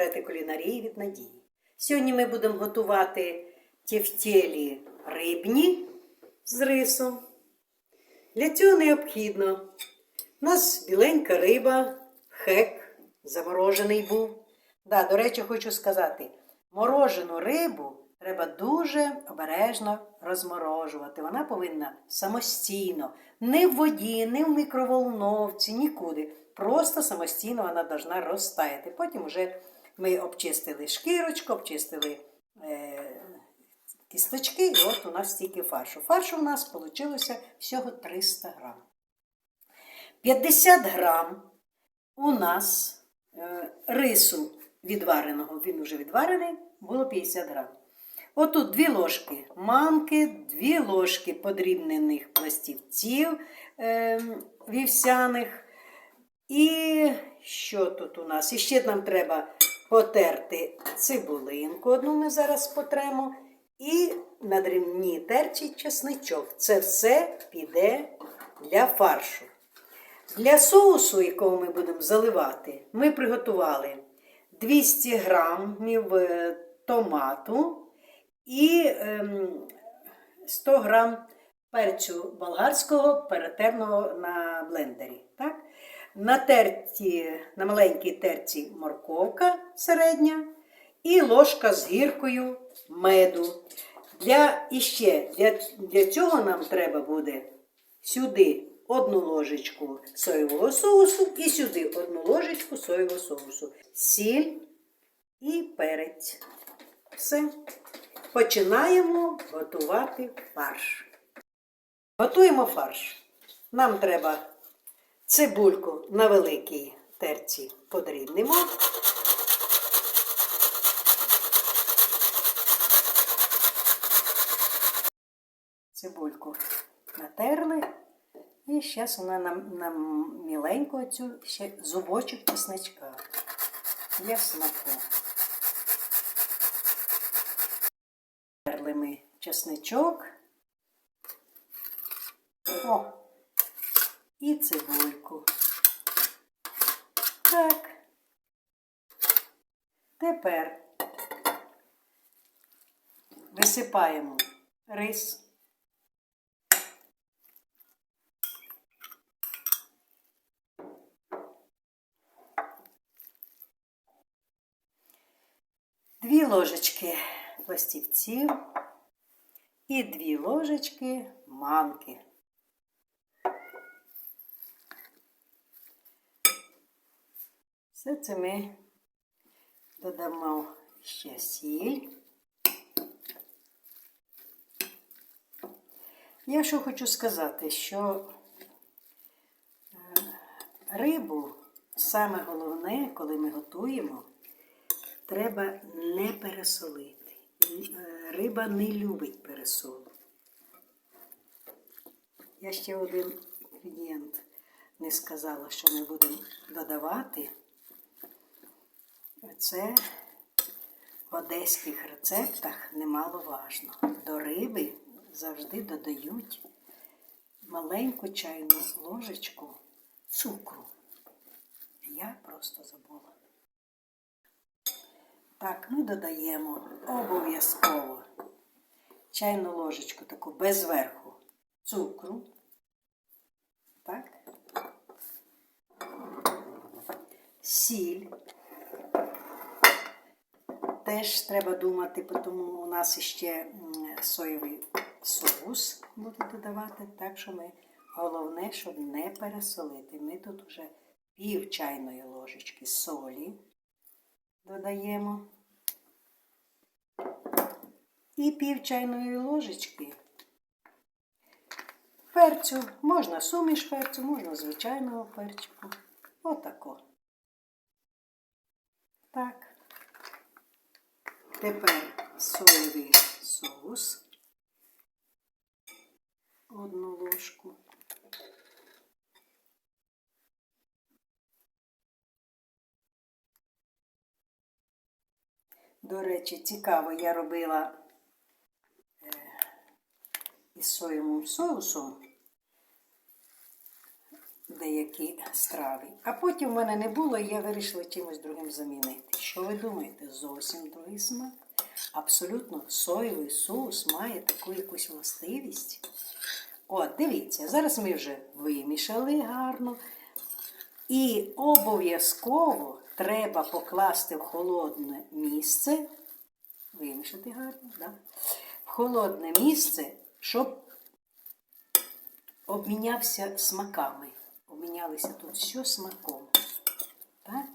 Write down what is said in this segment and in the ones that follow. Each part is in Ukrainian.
Секрети кулінарії від Надії. Сьогодні ми будемо готувати тефтєлі рибні з рисом. Для цього необхідно. У нас біленька риба, хек заморожений був. Да, до речі, хочу сказати, морожену рибу треба дуже обережно розморожувати. Вона повинна самостійно, не в воді, не в мікроволновці, нікуди. Просто самостійно вона повинна розтаяти. Потім вже ми обчистили шкірочку, обчистили е, кісточки, і от у нас стільки фаршу. Фаршу у нас вийшло всього 300 грам. 50 грам у нас е, рису відвареного, він вже відварений, було 50 грам. Отут дві ложки манки, дві ложки подрібнених пластівців е, вівсяних. І що тут у нас? І ще нам треба потерти цибулинку, одну ми зараз потремо. І на дрібній терчі чесничок. Це все піде для фаршу. Для соусу, якого ми будемо заливати, ми приготували 200 грамів е, томату і ем, 100 грам перцю болгарського, перетерного на блендері. Так? На терті, на маленькій терці морковка середня і ложка з гіркою меду. Для, і ще, для, для цього нам треба буде сюди одну ложечку соєвого соусу і сюди одну ложечку соєвого соусу. Сіль і перець. Все. Починаємо готувати фарш. Готуємо фарш. Нам треба цибульку на великій терці подрібнемо. Цибульку натерли. І зараз вона нам, нам міленько цю ще зубочок чесничка для смаку. Терли ми чесничок. О! І цибульку. Так. Тепер висипаємо рис. Дві ложечки пластівців і дві ложечки манки. Все це ми додамо ще сіль. Я що хочу сказати, що е, рибу саме головне, коли ми готуємо, треба не пересолити. Е, Риба не любить пересолу. Я ще один інгредієнт не сказала, що ми будемо додавати. Це в одеських рецептах немаловажно. До риби завжди додають маленьку чайну ложечку цукру. Я просто забула. Так, ми додаємо обов'язково чайну ложечку таку без верху цукру. Так. Сіль. Теж треба думати, тому у нас ще соєвий соус буде додавати, так що ми головне, щоб не пересолити. Ми тут вже пів чайної ложечки солі додаємо. І пів чайної ложечки перцю. Можна суміш перцю, можна звичайного перчику. Отако. Так. Тепер соєвий соус. Одну ложку. До речі, цікаво, я робила е, із соєвим соусом деякі страви. А потім в мене не було, і я вирішила чимось другим замінити. Що ви думаєте? Зовсім другий смак. Абсолютно соєвий соус має таку якусь властивість. От, дивіться, зараз ми вже вимішали гарно. І обов'язково треба покласти в холодне місце. Вимішати гарно, да? в холодне місце, щоб обмінявся смаками. Обмінялися тут все смаком. Так?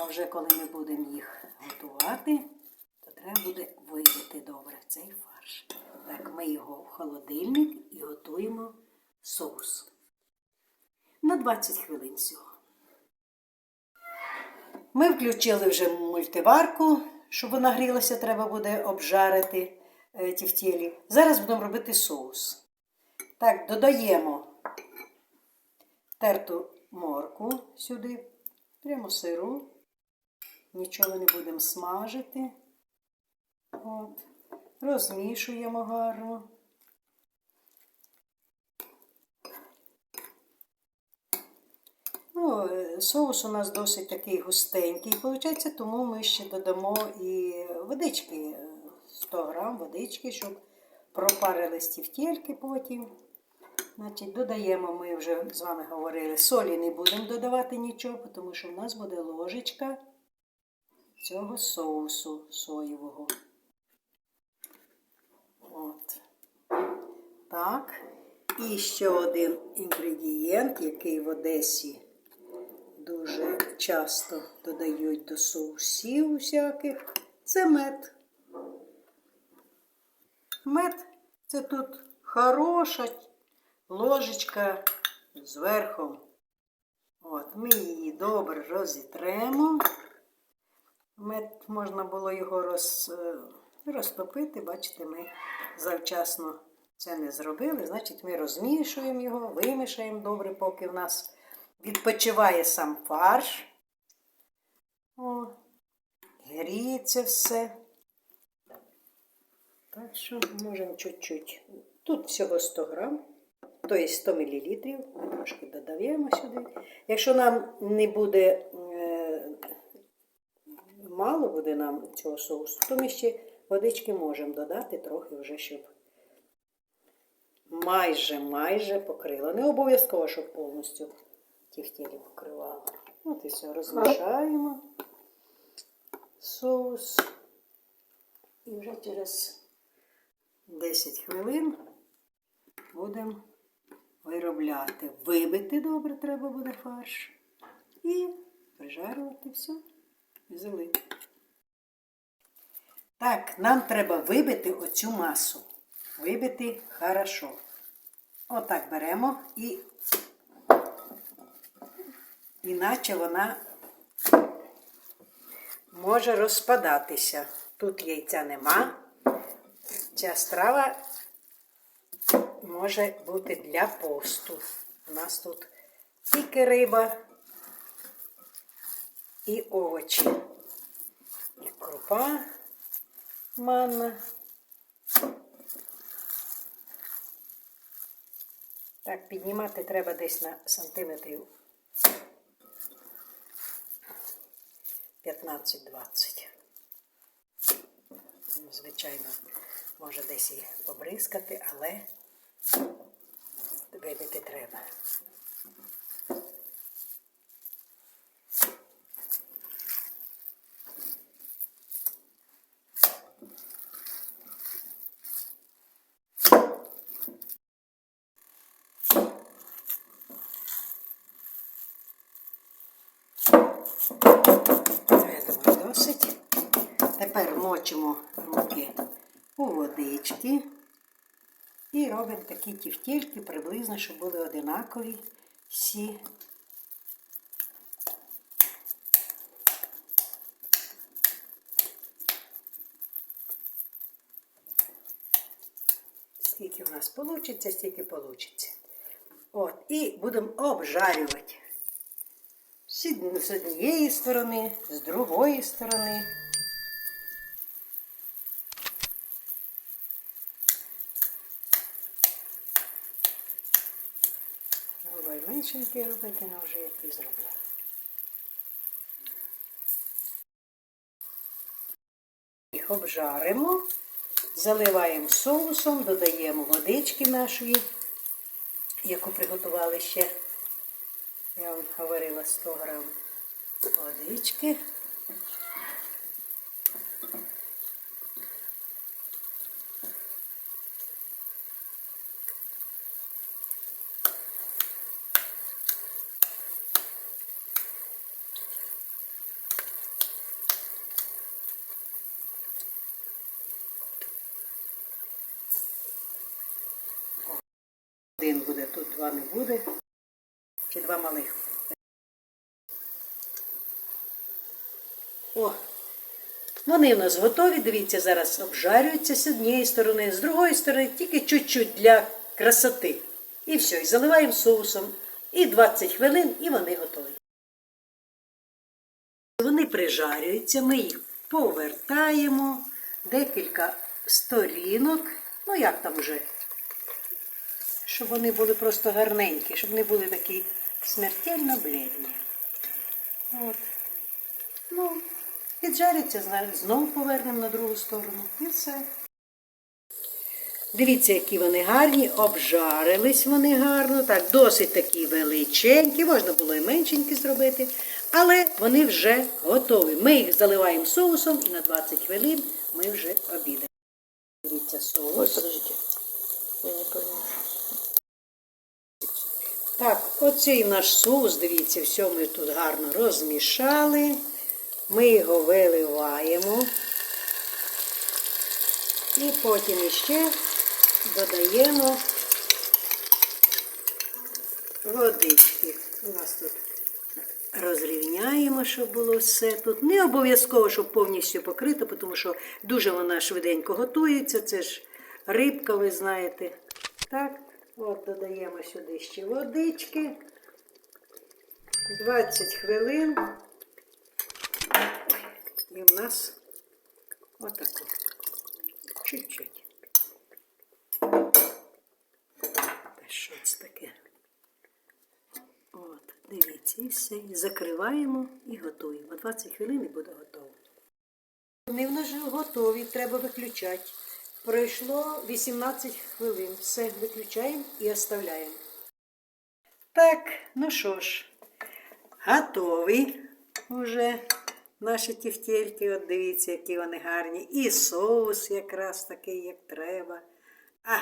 А вже коли ми будемо їх готувати, то треба буде вибити добре цей фарш. Так, ми його в холодильник і готуємо соус. На 20 хвилин всього. Ми включили вже мультиварку, щоб вона грілася, треба буде обжарити е, тівтєлі. Зараз будемо робити соус. Так, додаємо терту морку сюди, прямо сиру. Нічого не будемо смажити. От. Розмішуємо гарно. Ну, е, соус у нас досить такий густенький, виходить, тому ми ще додамо і водички, е, 100 грам водички, щоб пропарились тівтєльки потім. Значить, додаємо, ми вже з вами говорили, солі не будемо додавати нічого, тому що в нас буде ложечка цього соусу соєвого. От. Так. І ще один інгредієнт, який в Одесі дуже часто додають до соусів усяких, це мед. Мед це тут хороша ложечка зверху. От, ми її добре розітремо. Мед можна було його роз, е, розтопити, бачите, ми завчасно це не зробили. Значить, ми розмішуємо його, вимішаємо добре, поки в нас відпочиває сам фарш. О, гріється все. Так що можемо чуть-чуть. Тут всього 100 грам, тобто 100 мл. Ми трошки додаємо сюди. Якщо нам не буде е, мало буде нам цього соусу, то ми ще водички можемо додати трохи вже, щоб майже майже покрило. Не обов'язково, щоб повністю тівтєлі покривало. От і все, розмішаємо соус. І вже через 10 хвилин будемо виробляти. Вибити добре треба буде фарш. І прижарувати все. Залити. Так, нам треба вибити оцю масу. Вибити хорошо. Отак беремо і іначе вона може розпадатися. Тут яйця нема. Ця страва може бути для посту. У нас тут тільки риба і овочі. І крупа манна. Так, піднімати треба десь на сантиметрів 15-20. Ну, Звичайно, може десь і побризкати, але вибити треба. Тепер мочимо руки у водички і робимо такі тівтільки приблизно, щоб були одинакові всі. Скільки в нас вийде, стільки вийде. От, і будемо обжарювати. З однієї сторони, з другої сторони. Меншенькі робити, але вже як і. Їх обжаримо, заливаємо соусом, додаємо водички нашої, яку приготували ще. Я вам говорила 100 грам водички. Один буде, тут два не буде. Чи два малих. О, вони в нас готові. Дивіться, зараз обжарюються з однієї сторони, з другої сторони, тільки чуть-чуть для красоти. І все, і заливаємо соусом. І 20 хвилин, і вони готові. Вони прижарюються, ми їх повертаємо декілька сторінок. Ну, як там вже? Щоб вони були просто гарненькі, щоб не були такі смертельно бледні. От. Ну, піджаряться, знову повернемо на другу сторону. І все. Дивіться, які вони гарні, обжарились вони гарно, так, досить такі величенькі, можна було і меншенькі зробити, але вони вже готові. Ми їх заливаємо соусом і на 20 хвилин ми вже обідаємо. Дивіться, соус. Ой, подождите. Я не пойму. Так, оцей наш соус, дивіться, все ми тут гарно розмішали. Ми його виливаємо. І потім іще додаємо водички. У нас тут розрівняємо, щоб було все тут. Не обов'язково, щоб повністю покрито, тому що дуже вона швиденько готується. Це ж рибка, ви знаєте. Так, от додаємо сюди ще водички. 20 хвилин. І в нас отако. Чуть-чуть. Та що це таке? От, дивіться, і все. І закриваємо і готуємо. 20 хвилин і буде готово. Вони в нас готові, треба виключати. Пройшло 18 хвилин. Все, виключаємо і оставляємо. Так, ну що ж, готові вже наші тефтельки. От дивіться, які вони гарні. І соус якраз такий, як треба. А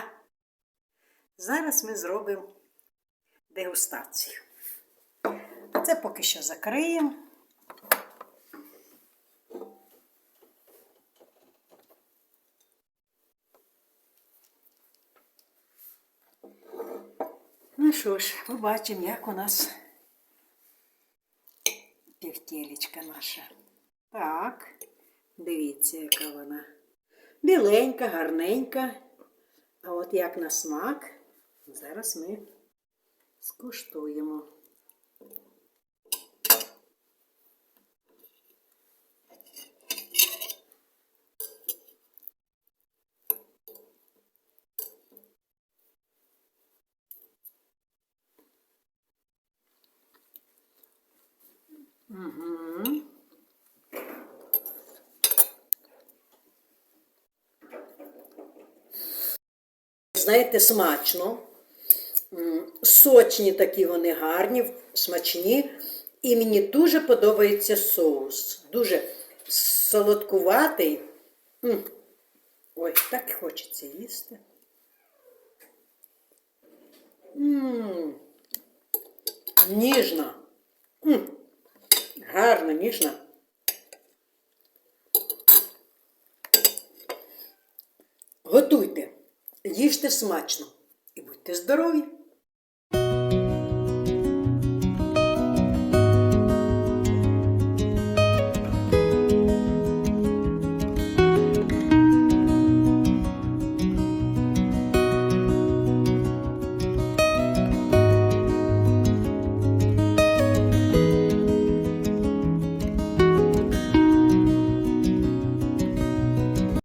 зараз ми зробимо дегустацію. Це поки що закриємо. Ну що ж, побачимо, як у нас тефтелечка наша. Так, дивіться, яка вона. Біленька, гарненька. А от як на смак, зараз ми скуштуємо. Знаєте, смачно. Сочні такі вони гарні, смачні. І мені дуже подобається соус. Дуже солодкуватий. Ой, так хочеться їсти. М. Ніжна. М. Гарна, ніжна. Готуйте, їжте смачно і будьте здорові!